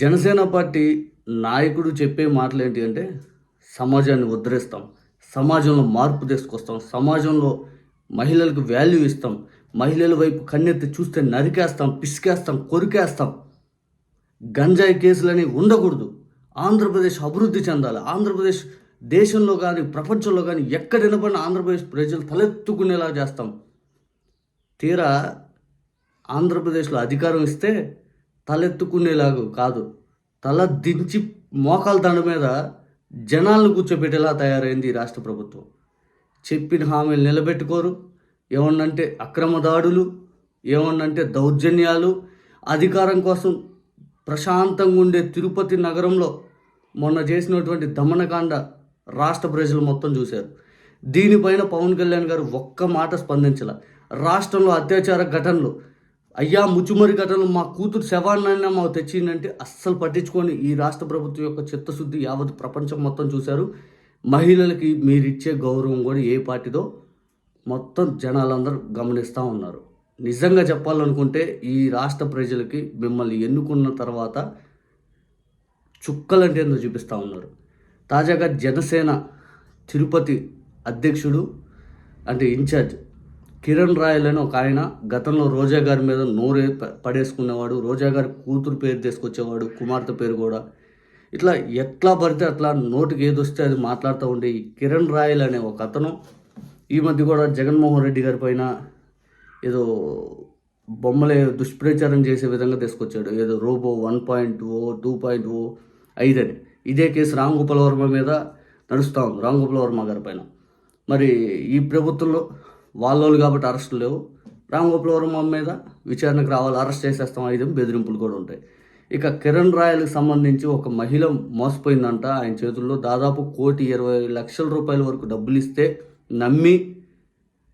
Janasena party నాయకుడు చెప్పే మాటలు ఏంటి అంటే సమాజాన్ని ఉద్ధరిస్తాం సమాజంలో మార్పు తీసుకొస్తాం సమాజంలో మహిళలకు వాల్యూ ఇస్తాం మహిళల వైపు కన్నెత్తి చూస్తే నరికేస్తాం పిసికేస్తాం కొరికేస్తాం. గంజాయి కేసులని ఉండకూడదు. ఆంధ్రప్రదేశ్ అభివృద్ధి చెందాలి. ఆంధ్రప్రదేశ్ దేశంలో కానీ ప్రపంచంలో కానీ ఎక్కడ వినపడిన ఆంధ్రప్రదేశ్ ప్రజలు తలెత్తుకునేలా చేస్తాం. తీరా ఆంధ్రప్రదేశ్లో అధికారం ఇస్తే తలెత్తుకునేలాగా కాదు. తల దించి మోకాల దండ మీద జనాలను కూర్చోబెట్టేలా తయారైంది ఈ రాష్ట్ర ప్రభుత్వం. చెప్పిన హామీలు నిలబెట్టుకోరు. ఏమన్నంటే అక్రమ దాడులు ఏమన్నంటే దౌర్జన్యాలు అధికారం కోసం ప్రశాంతంగా ఉండే తిరుపతి నగరంలో మొన్న చేసినటువంటి దమనకాండ రాష్ట్ర ప్రజలు మొత్తం చూశారు. దీనిపైన పవన్ కళ్యాణ్ గారు ఒక్క మాట స్పందించాల. రాష్ట్రంలో అత్యాచార ఘటనలు అయ్యా ముచ్చుమరి ఘటనలు మా కూతురు శవాన్నైనా మాకు తెచ్చిందంటే అస్సలు పట్టించుకొని ఈ రాష్ట్ర ప్రభుత్వం యొక్క చిత్తశుద్ధి యావత్ ప్రపంచం మొత్తం చూశారు. మహిళలకి మీరిచ్చే గౌరవం కూడా ఏ పార్టీదో మొత్తం జనాలందరూ గమనిస్తూ ఉన్నారు. నిజంగా చెప్పాలనుకుంటే ఈ రాష్ట్ర ప్రజలకి మిమ్మల్ని ఎన్నుకున్న తర్వాత చుక్కలంటే ఏందో చూపిస్తూ ఉన్నారు. తాజాగా జనసేన తిరుపతి అధ్యక్షుడు అంటే ఇన్ఛార్జ్ కిరణ్ రాయల్ అని ఒక ఆయన గతంలో రోజా గారి మీద నోరే పడేసుకునేవాడు రోజా గారి కూతురు పేరు తీసుకొచ్చేవాడు కుమార్తె పేరు కూడా. ఇట్లా ఎట్లా పడితే అట్లా నోటికి ఏది వస్తే అది మాట్లాడుతూ ఉండే ఈ కిరణ్ రాయల్ అనే ఒక అతను ఈ మధ్య కూడా జగన్మోహన్ రెడ్డి గారి పైన ఏదో బొమ్మలే దుష్ప్రచారం చేసే విధంగా తీసుకొచ్చాడు. ఏదో robo one point o two point o ఐదని ఇదే కేసు రామ్ గోపాల్ వర్మ మీద నడుస్తూ ఉంది రామ్ గోపాల్ వర్మ గారి పైన. మరి ఈ ప్రభుత్వంలో వాళ్ళోళ్ళు కాబట్టి అరెస్టులు లేవు. రామ్ గోపాల్ వర్మ మీద విచారణకు రావాలి అరెస్ట్ చేసేస్తాం ఐదు బెదిరింపులు కూడా ఉంటాయి. ఇక కిరణ్ రాయల్కి సంబంధించి ఒక మహిళ మోసపోయిందంట. ఆయన చేతుల్లో దాదాపు కోటి ఇరవై లక్షల రూపాయల వరకు డబ్బులు ఇస్తే నమ్మి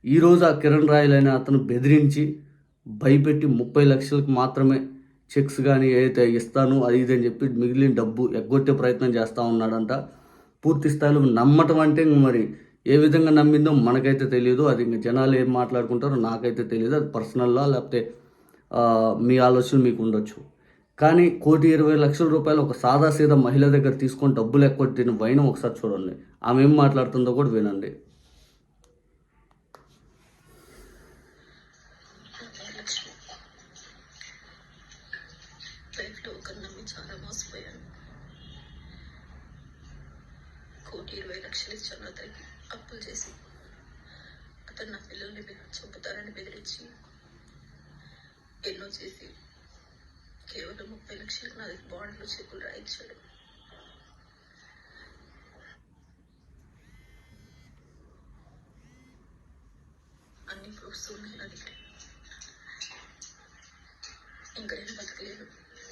ఈరోజు ఆ కిరణ్ రాయల్ అనే అతను బెదిరించి భయపెట్టి ముప్పై లక్షలకు మాత్రమే చెక్స్ కానీ ఏదైతే ఇస్తాను అది ఇది అని చెప్పి మిగిలిన డబ్బు ఎగ్గొట్టే ప్రయత్నం చేస్తూ ఉన్నాడంట. పూర్తి స్థాయిలో నమ్మటం అంటే ఇంక మరి ఏ విధంగా నమ్మిందో మనకైతే తెలియదు అది ఇంకా జనాలు ఏం మాట్లాడుకుంటారో నాకైతే తెలియదు అది పర్సనల్లా లేకపోతే మీ ఆలోచన మీకు ఉండొచ్చు. కానీ కోటి ఇరవై లక్షల రూపాయలు ఒక సాదా సీదా మహిళ దగ్గర తీసుకొని డబ్బులు ఎక్కొట్టిన వైనం ఒకసారి చూడండి. ఆమె ఏం మాట్లాడుతుందో కూడా వినండి. కోటి ఇరవై లక్షలు ఇచ్చాను అతనికి అప్పులు చేసి అతను నా పిల్లల్ని చంపుతారని బెదిరించి ఎన్నో చేసి కేవలం ముప్పై లక్షలకు నా దగ్గర బాండ్లు చెక్కులు రాయించాడు. అన్ని ప్రూఫ్స్ ఉన్నాయి నా దగ్గర. ఇంకా నేను బతకలేను.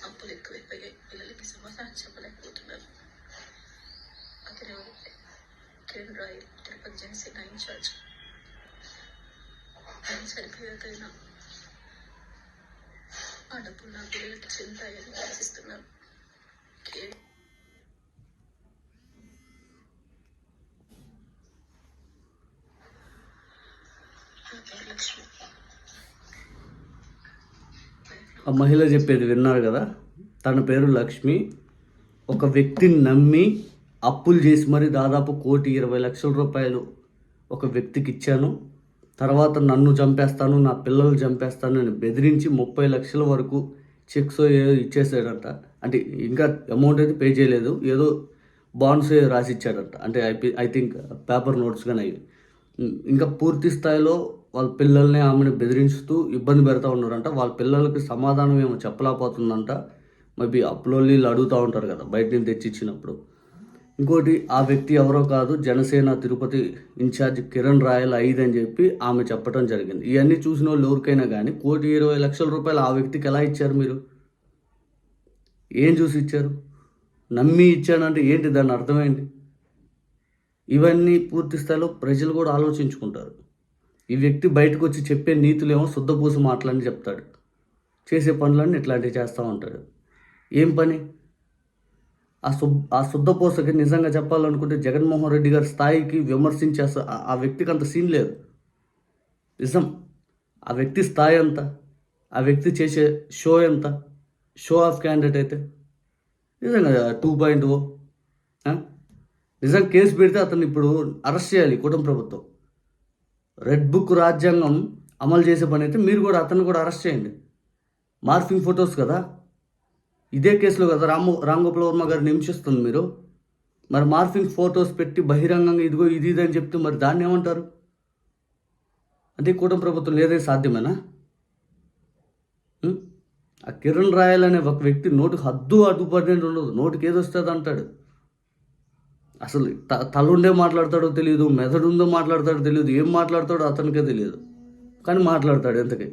అప్పులు ఎక్కువైపోయాయి. పిల్లలకి సమాధానం చెప్పలేకపోతున్నాను అతను ఎవరంటే? కిరణ్ రాయ్ తిరుపతి జనసేన ఇన్ఛార్జ్ ఆయన చనిపోయాకైనా ఆ డబ్బులు నా పిల్లలకి చెందాయని ఆశిస్తున్నాను ఆ మహిళ చెప్పేది విన్నారు కదా? తన పేరు లక్ష్మి. ఒక వ్యక్తిని నమ్మి అప్పులు చేసి మరి దాదాపు కోటి ఇరవై లక్షల రూపాయలు ఒక వ్యక్తికి ఇచ్చాను. తర్వాత నన్ను చంపేస్తాను నా పిల్లలు చంపేస్తాను అని బెదిరించి ముప్పై లక్షల వరకు చెక్స్ ఏదో ఇచ్చేసాడంట అంటే ఇంకా అమౌంట్ అయితే పే చేయలేదు. ఏదో బాండ్స్ రాసిచ్చాడంట. అంటే I I think paper notes కానీ అవి ఇంకా పూర్తి స్థాయిలో వాళ్ళ పిల్లల్ని ఆమెను బెదిరించుతూ ఇబ్బంది పెడతా ఉన్నారంట. వాళ్ళ పిల్లలకి సమాధానం ఏమో చెప్పలేకపోతుందంట. మేబీ వీళ్ళు అడుగుతూ ఉంటారు కదా బయట నుంచి తెచ్చి ఇచ్చినప్పుడు ఇంకోటి ఆ వ్యక్తి ఎవరో కాదు జనసేన తిరుపతి ఇన్ఛార్జ్ కిరణ్ రాయల్ ఐదు అని చెప్పి ఆమె చెప్పడం జరిగింది. ఇవన్నీ చూసిన వాళ్ళు ఎవరికైనా కానీ కోటి ఇరవై లక్షల రూపాయలు ఆ వ్యక్తికి ఎలా ఇచ్చారు మీరు? ఏం చూసి ఇచ్చారు? నమ్మి ఇచ్చానంటే ఏంటి? దాని అర్థమేంటి ఇవన్నీ పూర్తి స్థాయిలో ప్రజలు కూడా ఆలోచించుకుంటారు. ఈ వ్యక్తి బయటకు వచ్చి చెప్పే నీతులేమో శుద్ధపూస మాటలని చెప్తాడు. చేసే పనులన్నీ ఇట్లాంటివి చేస్తూ ఉంటాడు. ఏం పని? ఆ సు ఆ శుద్ధపోసకి నిజంగా చెప్పాలనుకుంటే జగన్మోహన్ రెడ్డి గారి స్థాయికి విమర్శించే ఆ- వ్యక్తికి అంత సీన్ లేదు. నిజం. ఆ వ్యక్తి స్థాయి ఎంత? ఆ వ్యక్తి చేసే షో ఎంత? షో ఆఫ్ క్యాండిడేట్ అయితే? నిజంగా టూ పాయింట్ ఓ. నిజం కేసు పెడితే అతన్ని ఇప్పుడు అరెస్ట్ చేయాలి కుటుంబ ప్రభుత్వం. రెడ్ బుక్ రాజ్యాంగం అమలు చేసే పని అయితే మీరు కూడా అతన్ని కూడా అరెస్ట్ చేయండి. మార్ఫింగ్ ఫొటోస్ కదా? ఇదే కేసులో కదా రాము రామ్ గోపాల్ వర్మ గారు నిమిషిస్తుంది మీరు? మరి మార్ఫింగ్ ఫోటోస్ పెట్టి బహిరంగంగా ఇదిగో ఇది ఇది అని చెప్తే మరి దాన్ని ఏమంటారు? అంటే కూటమి ప్రభుత్వం లేదే సాధ్యమేనా? ఆ కిరణ్ రాయల్ అనే ఒక వ్యక్తి నోటికి హద్దు అడ్డుపడినట్టు ఉండదు. నోటికి ఏది వస్తుంది అంటాడు. అసలు త తలుండే మాట్లాడతాడో తెలియదు మెదడుందో మాట్లాడతాడో తెలియదు ఏం మాట్లాడతాడో అతనికే తెలియదు. కానీ మాట్లాడతాడు ఎంతకి.